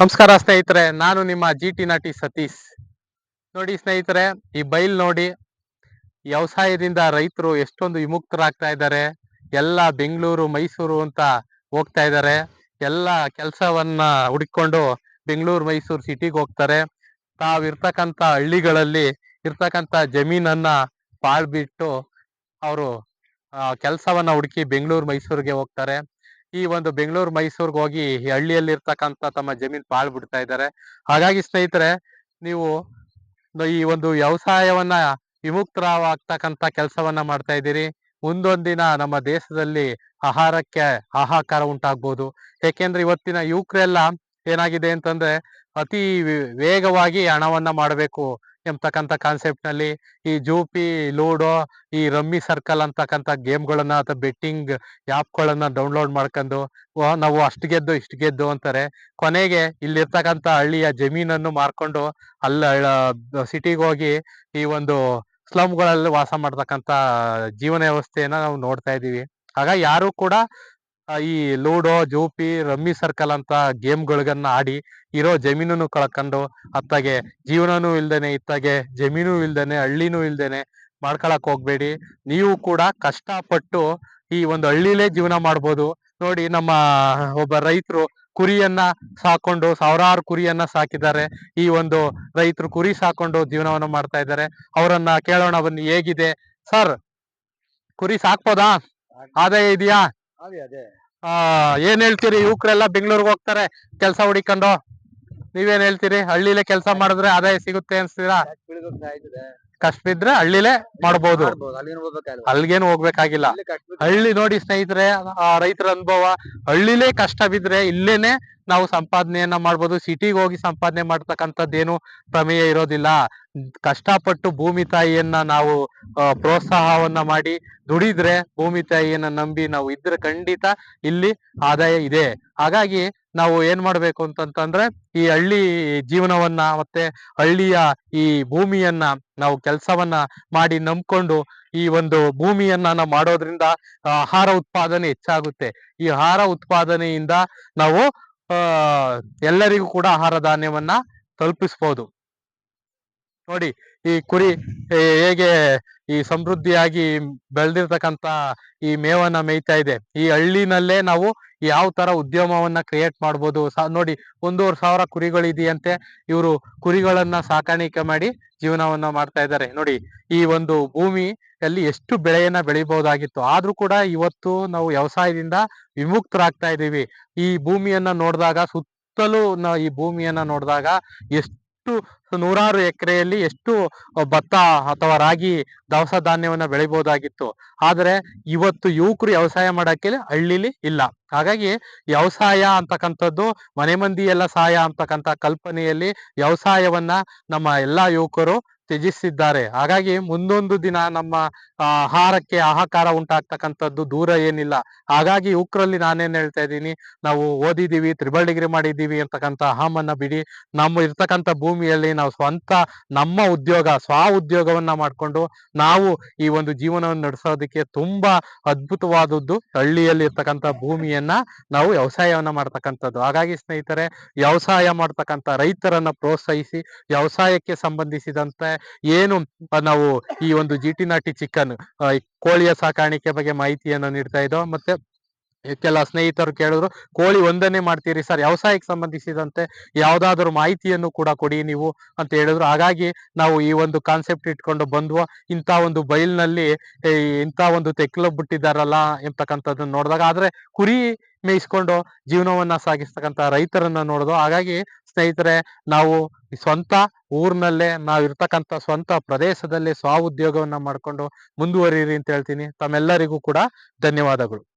ನಮಸ್ಕಾರ ಸ್ನೇಹಿತರೆ, ನಾನು ನಿಮ್ಮ ಜಿ ಟಿ ನಾಟಿ ಸತೀಶ್. ನೋಡಿ ಸ್ನೇಹಿತರೆ, ಈ ಬೈಲ್ ನೋಡಿ, ವ್ಯವಸಾಯದಿಂದ ರೈತರು ಎಷ್ಟೊಂದು ವಿಮುಕ್ತರಾಗ್ತಾ ಇದ್ದಾರೆ. ಎಲ್ಲ ಬೆಂಗಳೂರು, ಮೈಸೂರು ಅಂತ ಹೋಗ್ತಾ ಇದ್ದಾರೆ. ಎಲ್ಲ ಕೆಲಸವನ್ನ ಹುಡುಕೊಂಡು ಬೆಂಗಳೂರು, ಮೈಸೂರು ಸಿಟಿಗೆ ಹೋಗ್ತಾರೆ. ತಾವಿರ್ತಕ್ಕಂಥ ಹಳ್ಳಿಗಳಲ್ಲಿ ಇರ್ತಕ್ಕಂಥ ಜಮೀನನ್ನ ಪಾಳ್ಬಿಟ್ಟು ಅವರು ಕೆಲಸವನ್ನ ಹುಡುಕಿ ಬೆಂಗಳೂರು, ಮೈಸೂರಿಗೆ ಹೋಗ್ತಾರೆ. ಈ ಒಂದು ಬೆಂಗಳೂರು, ಮೈಸೂರ್ಗೆ ಹೋಗಿ ಈ ಹಳ್ಳಿಯಲ್ಲಿ ಇರ್ತಕ್ಕಂಥ ತಮ್ಮ ಜಮೀನ್ ಪಾಳ್ ಬಿಡ್ತಾ ಇದ್ದಾರೆ. ಹಾಗಾಗಿ ಸ್ನೇಹಿತರೆ, ನೀವು ಈ ಒಂದು ವ್ಯವಸಾಯವನ್ನ ವಿಮುಕ್ತರಾಗ್ತಕ್ಕಂಥ ಕೆಲಸವನ್ನ ಮಾಡ್ತಾ ಇದ್ದೀರಿ. ಮುಂದೊಂದಿನ ನಮ್ಮ ದೇಶದಲ್ಲಿ ಆಹಾರಕ್ಕೆ ಹಾಹಾಕಾರ ಉಂಟಾಗ್ಬೋದು. ಯಾಕೆಂದ್ರೆ ಇವತ್ತಿನ ಯುವಕರೆಲ್ಲ ಏನಾಗಿದೆ ಅಂತಂದ್ರೆ ಅತಿ ವೇಗವಾಗಿ ಹಣವನ್ನ ಮಾಡಬೇಕು. ಎಂಬತಕ್ಕಂಥ ಕಾನ್ಸೆಪ್ಟ್ನಲ್ಲಿ ಈ ಜೂಪಿ ಲೂಡೋ ಈ ರಮ್ಮಿ ಸರ್ಕಲ್ ಅಂತಕ್ಕಂಥ ಗೇಮ್ಗಳನ್ನ ಅಥವಾ ಬೆಟ್ಟಿಂಗ್ ಗಳನ್ನ ಡೌನ್ಲೋಡ್ ಮಾಡ್ಕೊಂಡು ನಾವು ಅಷ್ಟು ಗೆದ್ದು ಇಷ್ಟು ಗೆದ್ದು ಅಂತಾರೆ. ಕೊನೆಗೆ ಇಲ್ಲಿರ್ತಕ್ಕಂಥ ಹಳ್ಳಿಯ ಜಮೀನನ್ನು ಮಾರ್ಕೊಂಡು ಅಲ್ಲ ಸಿಟಿಗೆ ಹೋಗಿ ಈ ಒಂದು ಸ್ಲಮ್ಗಳಲ್ಲಿ ವಾಸ ಮಾಡ್ತಕ್ಕಂಥ ಜೀವನ ವ್ಯವಸ್ಥೆಯನ್ನ ನಾವು ನೋಡ್ತಾ ಇದ್ದೀವಿ. ಆಗ ಯಾರು ಕೂಡ ಈ ಲೂಡೋ ಜೂಪಿ ರಮ್ಮಿ ಸರ್ಕಲ್ ಅಂತ ಗೇಮ್ಗಳಿಗನ್ನ ಆಡಿ ಇರೋ ಜಮೀನನ್ನು ಕಳ್ಕೊಂಡು ಅತ್ತಾಗೆ ಜೀವನನೂ ಇಲ್ದೇನೆ ಇತ್ತಾಗೆ ಜಮೀನು ಇಲ್ದೇನೆ ಹಳ್ಳಿನೂ ಇಲ್ದೇನೆ ಮಾಡ್ಕೊಳಕ್ ಹೋಗ್ಬೇಡಿ. ನೀವು ಕೂಡ ಕಷ್ಟಪಟ್ಟು ಈ ಒಂದು ಹಳ್ಳಿಲೇ ಜೀವನ ಮಾಡ್ಬೋದು. ನೋಡಿ ನಮ್ಮ ಒಬ್ಬ ರೈತರು ಕುರಿಯನ್ನ ಸಾಕೊಂಡು ಸಾವಿರಾರು ಕುರಿಯನ್ನ ಸಾಕಿದ್ದಾರೆ. ಈ ಒಂದು ರೈತರು ಕುರಿ ಸಾಕೊಂಡು ಜೀವನವನ್ನ ಮಾಡ್ತಾ ಇದ್ದಾರೆ. ಅವರನ್ನ ಕೇಳೋಣ ಬನ್ನಿ ಹೇಗಿದೆ? ಸರ್ ಕುರಿ ಸಾಕ್ಬೋದಾ? ಆದಾಯ ಇದೆಯಾ? ಆ, ಏನ್ ಹೇಳ್ತೀರಿ? ಯುವಕರೆಲ್ಲ ಬೆಂಗಳೂರಿಗೆ ಹೋಗ್ತಾರೆ. ಕೆಲಸ ಹುಡಿಕೊಂಡು. ನೀವೇನ್ ಹೇಳ್ತೀರಿ? ಹಳ್ಳಿಲೇ ಕೆಲಸ ಮಾಡಿದ್ರೆ ಆದಾಯ ಸಿಗುತ್ತೆ ಅನ್ಸ್ತೀರಾ? ಕಷ್ಟ ಬಿದ್ರೆ ಹಳ್ಳಿಲೇ ಮಾಡಬಹುದು ಅಲ್ಲಿಗೇನು ಹೋಗ್ಬೇಕಾಗಿಲ್ಲ. ಹಳ್ಳಿ ನೋಡಿ ಸ್ನೇಹಿತರೆ, ಆ ರೈತರ ಅನುಭವ. ಹಳ್ಳಿಲೇ ಕಷ್ಟ ಬಿದ್ರೆ ಇಲ್ಲೇನೆ ನಾವು ಸಂಪಾದನೆಯನ್ನ ಮಾಡ್ಬೋದು ಸಿಟಿಗೆ ಹೋಗಿ ಸಂಪಾದನೆ ಮಾಡ್ತಕ್ಕಂಥದ್ದೇನು ಪ್ರಮೇಯ ಇರೋದಿಲ್ಲ. ಕಷ್ಟಪಟ್ಟು ಭೂಮಿ ತಾಯಿಯನ್ನ ನಾವು ಪ್ರೋತ್ಸಾಹವನ್ನ ಮಾಡಿ ದುಡಿದ್ರೆ ಭೂಮಿ ತಾಯಿಯನ್ನ ನಂಬಿ ನಾವು ಇದ್ರೆ ಖಂಡಿತ ಇಲ್ಲಿ ಆದಾಯ ಇದೆ. ಹಾಗಾಗಿ ನಾವು ಏನ್ ಮಾಡ್ಬೇಕು ಅಂತಂತಂದ್ರೆ ಈ ಹಳ್ಳಿ ಜೀವನವನ್ನ ಮತ್ತೆ ಹಳ್ಳಿಯ ಈ ಭೂಮಿಯನ್ನ ನಾವು ಕೆಲಸವನ್ನ ಮಾಡಿ ನಂಬ್ಕೊಂಡು ಈ ಒಂದು ಭೂಮಿಯನ್ನ ನಾವು ಮಾಡೋದ್ರಿಂದ ಆಹಾರ ಉತ್ಪಾದನೆ ಹೆಚ್ಚಾಗುತ್ತೆ. ಈ ಆಹಾರ ಉತ್ಪಾದನೆಯಿಂದ ನಾವು ಎಲ್ಲರಿಗೂ ಕೂಡ ಆಹಾರ ಧಾನ್ಯವನ್ನ ತಲುಪಿಸ್ಬೋದು. ನೋಡಿ, ಈ ಕುರಿ ಹೇಗೆ ಈ ಸಮೃದ್ಧಿಯಾಗಿ ಬೆಳೆದಿರ್ತಕ್ಕಂತ ಈ ಮೇವನ್ನ ಮೇಯ್ತಾ ಇದೆ. ಈ ಹಳ್ಳಿನಲ್ಲೇ ನಾವು ಯಾವ ತರ ಉದ್ಯಮವನ್ನ ಕ್ರಿಯೇಟ್ ಮಾಡ್ಬೋದು? ನೋಡಿ, ಒಂದೂವರೆ ಸಾವಿರ ಕುರಿಗಳಿದೆಯಂತೆ ಇವರು ಕುರಿಗಳನ್ನ ಸಾಕಾಣಿಕೆ ಮಾಡಿ ಜೀವನವನ್ನ ಮಾಡ್ತಾ ಇದ್ದಾರೆ. ನೋಡಿ, ಈ ಒಂದು ಭೂಮಿ ಅಲ್ಲಿ ಎಷ್ಟು ಬೆಳೆಯನ್ನ ಬೆಳಿಬಹುದಾಗಿತ್ತು ಆದ್ರೂ ಕೂಡ ಇವತ್ತು ನಾವು ವ್ಯವಸಾಯದಿಂದ ವಿಮುಕ್ತರಾಗ್ತಾ ಇದ್ದೀವಿ ಈ ಭೂಮಿಯನ್ನ ನೋಡಿದಾಗ, ಸುತ್ತಲೂ ಈ ಭೂಮಿಯನ್ನ ನೋಡಿದಾಗ ಎಷ್ಟು ನೂರಾರು ಎಕರೆಯಲ್ಲಿ ಎಷ್ಟು ಭತ್ತ ಅಥವಾ ರಾಗಿ ದವಸ ಧಾನ್ಯವನ್ನ ಬೆಳಿಬಹುದಾಗಿತ್ತು ಆದರೆ ಇವತ್ತು ಯುವಕರು ವ್ಯವಸಾಯ ಮಾಡಕ್ಕೆ ಹಳ್ಳಿಲಿ ಇಲ್ಲ. ಹಾಗಾಗಿ ವ್ಯವಸಾಯ ಅಂತಕ್ಕಂಥದ್ದು ಮನೆ ಮಂದಿ ಎಲ್ಲ ಸಹಾಯ ಅಂತಕ್ಕಂಥ ಕಲ್ಪನೆಯಲ್ಲಿ ವ್ಯವಸಾಯವನ್ನ ನಮ್ಮ ಎಲ್ಲಾ ಯುವಕರು ತ್ಯಜಿಸಿದ್ದಾರೆ. ಹಾಗಾಗಿ ಮುಂದೊಂದು ದಿನ ನಮ್ಮ ಆಹಾರಕ್ಕೆ ಆಹಾಕಾರ ಉಂಟಾಗ್ತಕ್ಕಂಥದ್ದು ದೂರ ಏನಿಲ್ಲ. ಹಾಗಾಗಿ ಉಕ್ರಲ್ಲಿ ನಾನೇನ್ ಹೇಳ್ತಾ ಇದ್ದೀನಿ, ನಾವು ಓದಿದೀವಿ ತ್ರಿಬಲ್ ಡಿಗ್ರಿ ಮಾಡಿದ್ದೀವಿ ಅಂತಕ್ಕಂಥ ಅಹಮನ್ನ ಬಿಡಿ. ನಮ್ಮ ಇರ್ತಕ್ಕಂಥ ಭೂಮಿಯಲ್ಲಿ ನಾವು ಸ್ವಂತ, ನಮ್ಮ ಉದ್ಯೋಗ, ಸ್ವ ಉದ್ಯೋಗವನ್ನ ಮಾಡ್ಕೊಂಡು ನಾವು ಈ ಒಂದು ಜೀವನವನ್ನು ನಡೆಸೋದಕ್ಕೆ ತುಂಬಾ ಅದ್ಭುತವಾದದ್ದು ಹಳ್ಳಿಯಲ್ಲಿ ಇರ್ತಕ್ಕಂಥ ಭೂಮಿಯನ್ನ ನಾವು ವ್ಯವಸಾಯವನ್ನ ಮಾಡ್ತಕ್ಕಂಥದ್ದು. ಹಾಗಾಗಿ ಸ್ನೇಹಿತರೆ, ವ್ಯವಸಾಯ ಮಾಡ್ತಕ್ಕಂಥ ರೈತರನ್ನ ಪ್ರೋತ್ಸಾಹಿಸಿ, ವ್ಯವಸಾಯಕ್ಕೆ ಸಂಬಂಧಿಸಿದಂತೆ ಏನು ನಾವು ಈ ಒಂದು ಜಿಟಿ ನಾಟಿ ಚಿಕನ್ ಕೋಳಿಯ ಸಾಕಾಣಿಕೆ ಬಗ್ಗೆ ಮಾಹಿತಿಯನ್ನು ನೀಡ್ತಾ ಇದ್ದೋ, ಮತ್ತೆ ಕೆಲ ಸ್ನೇಹಿತರು ಕೇಳಿದ್ರು, ಕೋಳಿ ಒಂದನ್ನೇ ಮಾಡ್ತೀರಿ ಸರ್? ವ್ಯವಸಾಯಕ್ಕೆ ಸಂಬಂಧಿಸಿದಂತೆ ಯಾವ್ದಾದ್ರು ಮಾಹಿತಿಯನ್ನು ಕೂಡ ಕೊಡಿ ನೀವು, ಅಂತ ಹೇಳಿದ್ರು. ಹಾಗಾಗಿ ನಾವು ಈ ಒಂದು ಕಾನ್ಸೆಪ್ಟ್ ಇಟ್ಕೊಂಡು ಬಂದ್ವು, ಇಂಥ ಒಂದು ಬೈಲ್ನಲ್ಲಿ ಇಂಥ ಒಂದು ತೆಕ್ಲ ಬಿಟ್ಟಿದ್ದಾರಲ್ಲ ಎಂತಕ್ಕಂಥದ್ದನ್ನ ನೋಡಿದಾಗ, ಆದ್ರೆ ಕುರಿ ಮೇಯಿಸ್ಕೊಂಡು ಜೀವನವನ್ನ ಸಾಗಿಸ್ತಕ್ಕಂಥ ರೈತರನ್ನ ನೋಡೋದು ಹಾಗಾಗಿ ಸ್ನೇಹಿತರೆ, ನಾವು ಸ್ವಂತ ಊರ್ನಲ್ಲೇ ನಾವ್ ಇರ್ತಕ್ಕಂಥ ಸ್ವಂತ ಪ್ರದೇಶದಲ್ಲೇ ಸ್ವ ಉದ್ಯೋಗವನ್ನ ಮಾಡ್ಕೊಂಡು ಮುಂದುವರೀರಿ ಅಂತ ಹೇಳ್ತೀನಿ. ತಮ್ಮೆಲ್ಲರಿಗೂ ಕೂಡ ಧನ್ಯವಾದಗಳು.